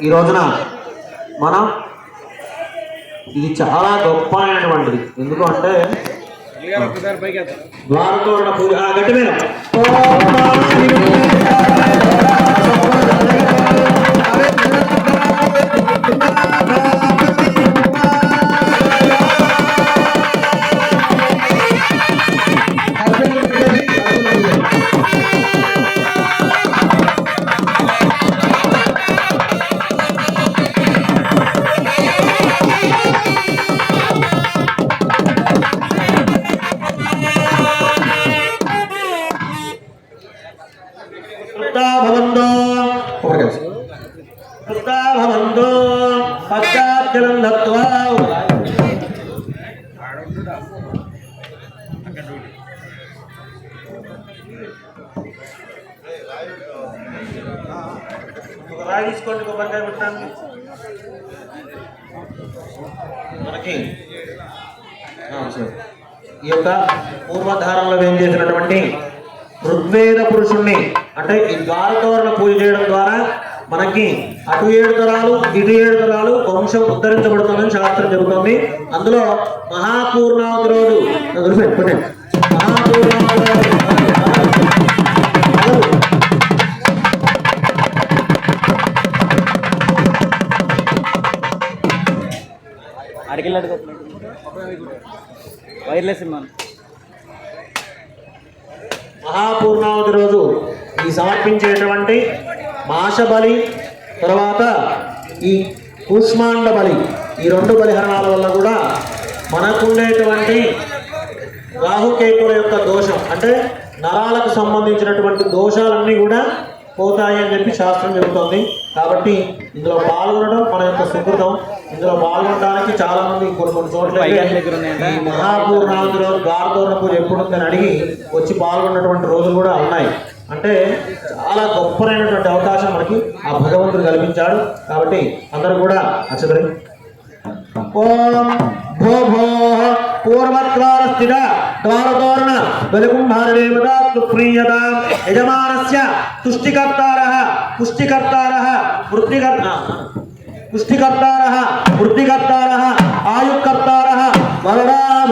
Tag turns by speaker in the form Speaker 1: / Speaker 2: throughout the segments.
Speaker 1: ఈ రోజున మనం ఇది చాలా గొప్ప అయినటువంటిది ఎందుకంటే ఉన్న పూజ గట్టి మీద. కృతా భవంతో కృతా భవంతో పశ్చాత్జలం దత్వా ఒక మనకి ఈ యొక్క పూర్వధారంలో ఏం చేసినటువంటి ఋగ్వేద పురుషుణ్ణి. అంటే ఈ ద్వారకవర్ణ పూజ చేయడం ద్వారా మనకి అటు ఏడు తరాలు ఇటు ఏడు తరాలు వంశం ఉద్ధరించబడుతుందని శాస్త్రం చెబుతోంది. అందులో మహాపూర్ణావతి రోజు గురిపెట్టు, మహాపూర్ణావతి
Speaker 2: అడిగిల్లాడు వైర్లెస్ ఇమ్మాను
Speaker 1: మహాపూర్ణావతి రోజు ఈ సమర్పించేటువంటి మాష బలి తర్వాత ఈ కూష్మాండ బలి ఈ రెండు బలిహరణాల వల్ల కూడా మనకుండేటువంటి రాహుకేతుల యొక్క దోషం అంటే నరాలకు సంబంధించినటువంటి దోషాలన్నీ కూడా పోతాయి అని చెప్పి శాస్త్రం చెబుతోంది. కాబట్టి ఇందులో పాల్గొనడం మన యొక్క సుకృతం. ఇందులో పాల్గొనడానికి చాలా మంది కొన్ని కొన్ని చోట్ల మహాపూర్ణావతి రోజు గార్ధోరణ పూజ ఎప్పుడు ఉందని అడిగి వచ్చి పాల్గొన్నటువంటి రోజులు కూడా ఉన్నాయి. అంటే చాలా గొప్పనైనటువంటి అవకాశం మనకి ఆ భగవంతుడు కల్పించాడు కాబట్టి అందరూ కూడా అచ్చదరి ఓం భో భో పూర్వద్వార స్థిత ద్వారతోరణ బలికుంభారదేవత యజమానస్య తుష్టికర్తార పుష్టికర్తార వృత్తికర్త పుష్టికర్తార వృత్తికర్తార ఆయుకర్తార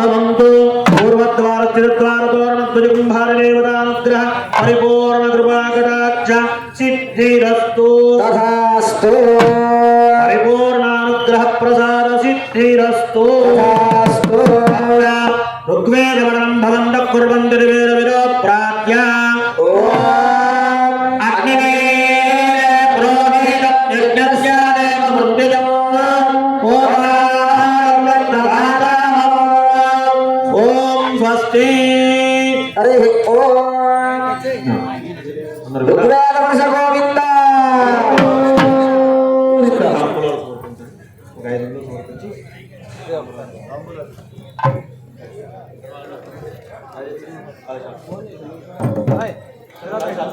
Speaker 1: భవంతు పూర్వద్వార స్థితద్వారతోరణ బలికుంభారదేవతానుగ్రహ పరిపూర్ణ కృపాకటాక్ష సిద్ధిరస్తు.
Speaker 3: తథాస్తు.
Speaker 1: పరిపూర్ణానుగ్రహ ప్రసాద సిద్ధిరస్తు.
Speaker 3: తథాస్తు.
Speaker 1: ఋగ్వేదవరం భవంత కుర్వంతి వేద విదో స్వస్తి
Speaker 3: హరి ఓం రుద్రాదమనస గోవింద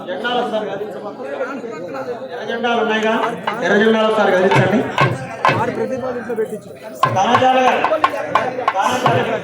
Speaker 1: జెండాలు వస్తారు కదా ఎర్ర జెండాలు ఉన్నాయిగా ఎర్ర జెండాలు వస్తారు కదిలించండి కానాచార్య గారు కానాచార్య గారు